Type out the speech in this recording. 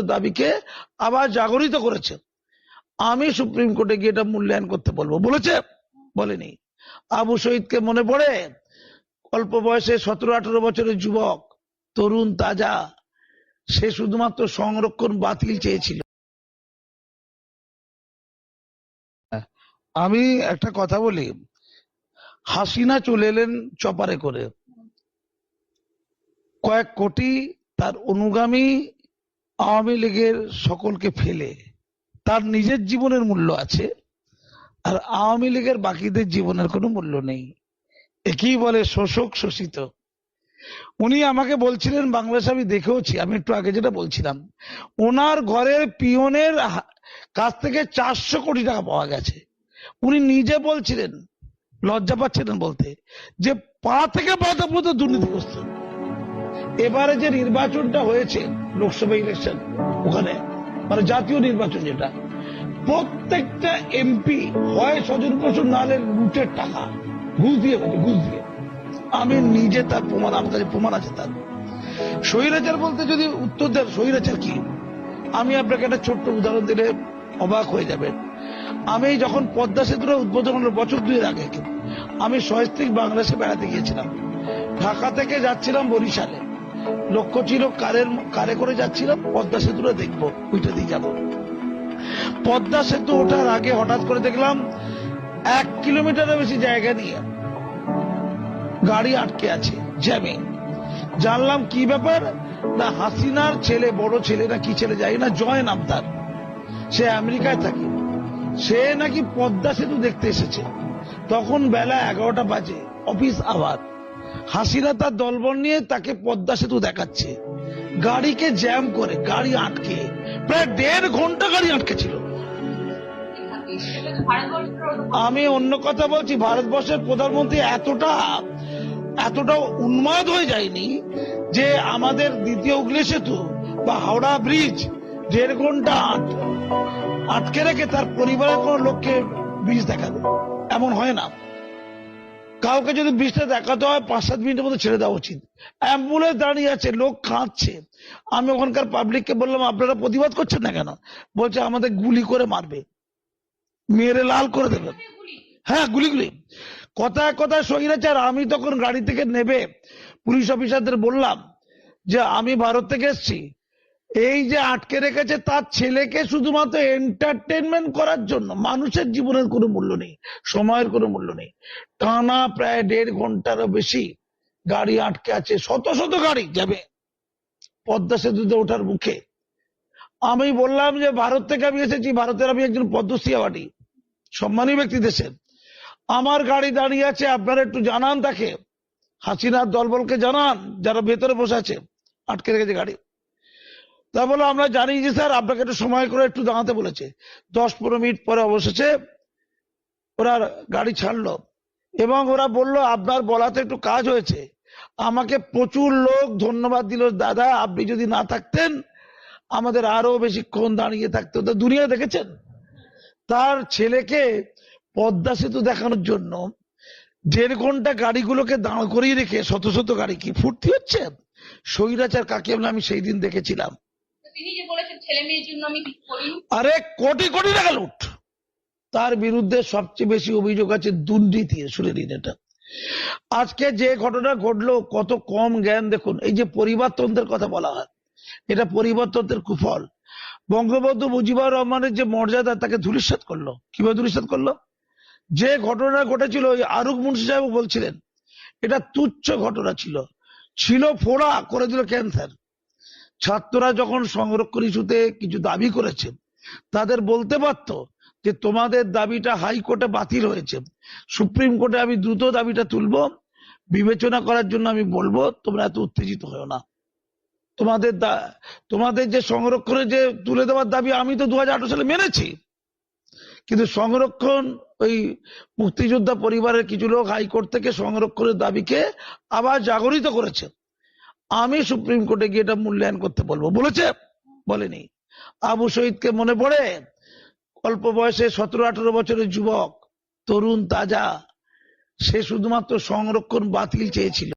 দাবিকে আবার জাগরিত করেছে। আমি সুপ্রিম কোর্টে গিয়ে এটা মূল্যায়ন করতে বলব। বলেছে? বলেনি। আবু শহীদকে মনে পড়ে? অল্প বয়সে সতেরো আঠারো বছরের যুবক, তরুণ, তাজা। সে শুধুমাত্র সংরক্ষণ বাতিল চেয়েছিল। আমি একটা কথা বলি। হাসিনা চলে এলেন চপারে করে। কয়েক কোটি তার অনুগামী আওয়ামী লীগের সকলকে ফেলে, তার নিজের জীবনের মূল্য আছে, আর আওয়ামী লীগের বাকিদের জীবনের কোনো মূল্য নেই। একেই বলে শোষক শোষিত। উনি আমাকে বলছিলেন বাংলাদেশ আমি দেখেওছি, আমি একটু আগে যেটা বলছিলাম, ওনার ঘরের পিয়নের কাছ থেকে চারশো কোটি টাকা পাওয়া গেছে। উনি নিজে বলছিলেন, লজ্জা পাচ্ছিলেন বলতে, যে পা থেকে পাতা পর্যন্ত দুর্নীতিগ্রস্ত। এবারে যে নির্বাচনটা হয়েছে, লোকসভা ইলেকশন ওখানে মানে জাতীয় নির্বাচন যেটা, প্রত্যেকটা এমপি হয় সজল বসুন নাহলে লুটের টাকা, ঘুষ দিয়ে ঘুষ দিয়ে। আমি নিজে তার প্রমাণ, আমার কাছে প্রমাণ আছে তার। স্বৈরাচার বলতে যদি উত্তর দেন, স্বৈরাচার কি? আমি আপনাকে একটা ছোট্ট উদাহরণ দিলে অবাক হয়ে যাবেন। আমি যখন পদ্মা সেতুটা উদ্বোধন হলো বছর দুয়ের আগে, আমি সহস্তিক বাংলাদেশে বেড়াতে গিয়েছিলাম। ঢাকা থেকে যাচ্ছিলাম বরিশালে। লক্ষ্য ছিল কারের কারে করে যাচ্ছিলাম, পদ্মা সেতুটা দেখব, ওইটা দিয়ে যাব। পদ্মা সেতু ওঠার আগে হঠাৎ করে দেখলাম এক কিলোমিটারের বেশি জায়গা নিয়ে গাড়ি আটকে আছে, জ্যামে। জানলাম কি ব্যাপার? না, হাসিনার ছেলে, বড় ছেলে না কি ছেলে যাই না জয় নাম তার সে আমেরিকায় থাকে। সে নাকি পদ্মা সেতু দেখতে এসেছে। তখন বেলা এগারোটা বাজে, অফিস আবার হাসিনা তার দলবল নিয়ে তাকে পদ্মা সেতু দেখাচ্ছে। গাড়িকে জ্যাম করে, গাড়ি আটকে। প্রায় দেড় ঘণ্টা গাড়ি আটকে ছিল। আমি অন্য কথা বলছি, ভারতবর্ষের প্রধানমন্ত্রী এতটা এতটা উন্মাদ হয়ে যায়নি যে আমাদের দ্বিতীয় হুগলি সেতু বা হাওড়া ব্রিজ দেড় ঘণ্টা আট- আটকে রেখে তার পরিবারের কোন লোককে ব্রিজ দেখাবে। এমন হয় না। কাউকে যদি ব্রিজটা দেখাতে হয়, পাঁচ সাত মিনিটের মধ্যে ছেড়ে দেওয়া উচিত। অ্যাম্বুলেন্স দাঁড়িয়ে আছে, লোক কাঁদছে। আমি ওখানকার পাবলিককে বললাম, আপনারা প্রতিবাদ করছেন না কেন? বলছে, আমাদের গুলি করে মারবে। মেরে লাল করে দেবে। হ্যাঁ গুলি গুলি কথায় কথায় স্বৈরাচার আমি তখন গাড়ি থেকে নেবে, পুলিশ অফিসারদের বললাম যে, আমি ভারত থেকে এসেছি। এই যে আটকে রেখেছে তার ছেলেকে শুধুমাত্র এন্টারটেনমেন্ট করার জন্য, মানুষের জীবনের কোনো মূল্য নেই, সময়ের কোনো মূল্য নেই। টানা প্রায় দেড় ঘন্টারও বেশি গাড়ি আটকে আছে, শত শত গাড়ি যাবে পদ্মা সেতুতে ওঠার মুখে। আমি বললাম যে ভারত থেকে আমি এসেছি, ভারতের আমি একজন পদ্মশ্রী অ্যাওয়ার্ডী সম্মানী ব্যক্তি দেশের। আমার গাড়ি দাঁড়িয়ে আছে, আপনারা একটু জানান তাকে। হাসিনার দলবলকে জানান, যারা ভেতরে বসে আছে, আটকে রেখেছে গাড়ি। তা বলে, আমরা জানি যে স্যার, আপনাকে একটু সময় করে একটু দাঁড়াতে বলেছে। দশ পনেরো মিনিট পরে অবশেষে ওরা গাড়ি ছাড়লো এবং ওরা বলল, আপনার বলাতে একটু কাজ হয়েছে। আমাকে প্রচুর লোক ধন্যবাদ দিল, দাদা, আপনি যদি না থাকতেন, আমাদের আরও বেশিক্ষণ দাঁড়িয়ে থাকতে হতো। দুনিয়া দেখেছেন? তার ছেলেকে পদ্মা সেতু দেখানোর জন্য দেড় ঘণ্টা গাড়িগুলোকে দাঁড় করিয়ে রেখে শত শত গাড়ি কি ফুর্তি হচ্ছে? স্বৈরাচার কাকে আমি সেই দিন দেখেছিলাম। আরে, কোটি কোটি টাকা লুট। তার বিরুদ্ধে সবচেয়ে বেশি অভিযোগ আছে দুর্নীতি, শুনে নিন এটা। আজকে যে ঘটনা ঘটলো, কত কম জ্ঞান, দেখুন, এই যে পরিবারতন্ত্রের কথা বলা হয়, এটা পরিবারতন্ত্রের কুফল। বঙ্গবন্ধু মুজিবুর রহমানের যে মর্যাদা, তাকে ধূলিসাৎ করল। কীভাবে ধূলিসাৎ করল? যে ঘটনা ঘটেছিল, ওই আরুক মুন্সি সাহেব বলছিলেন, এটা তুচ্ছ ঘটনা ছিল। ছিল ফোড়া, করে দিল ক্যান্সার। ছাত্ররা যখন সংরক্ষণ ইস্যুতে কিছু দাবি করেছে তাদের বলতে পারত যে তোমাদের দাবিটা হাইকোর্টে বাতিল হয়েছে। সুপ্রিম কোর্টে আমি দ্রুত দাবিটা তুলব, বিবেচনা করার জন্য আমি বলব, তোমরা এত উত্তেজিত হও না। তোমাদের তোমাদের যে সংরক্ষণের যে তুলে দেওয়ার দাবি, আমি তো দু হাজার আঠারো সালে মেনেছি। কিন্তু সংরক্ষণ, ওই মুক্তিযোদ্ধা পরিবারের কিছু লোক হাইকোর্ট থেকে সংরক্ষণের দাবিকে আবার জাগরিত করেছে। আমি সুপ্রিম কোর্টে গিয়ে এটা মূল্যায়ন করতে বলব। বলেছে? বলেনি। আবু শহীদকে মনে পড়ে? অল্প বয়সে সতেরো আঠারো বছরের যুবক, তরুণ, তাজা। সে শুধুমাত্র সংরক্ষণ বাতিল চেয়েছিল।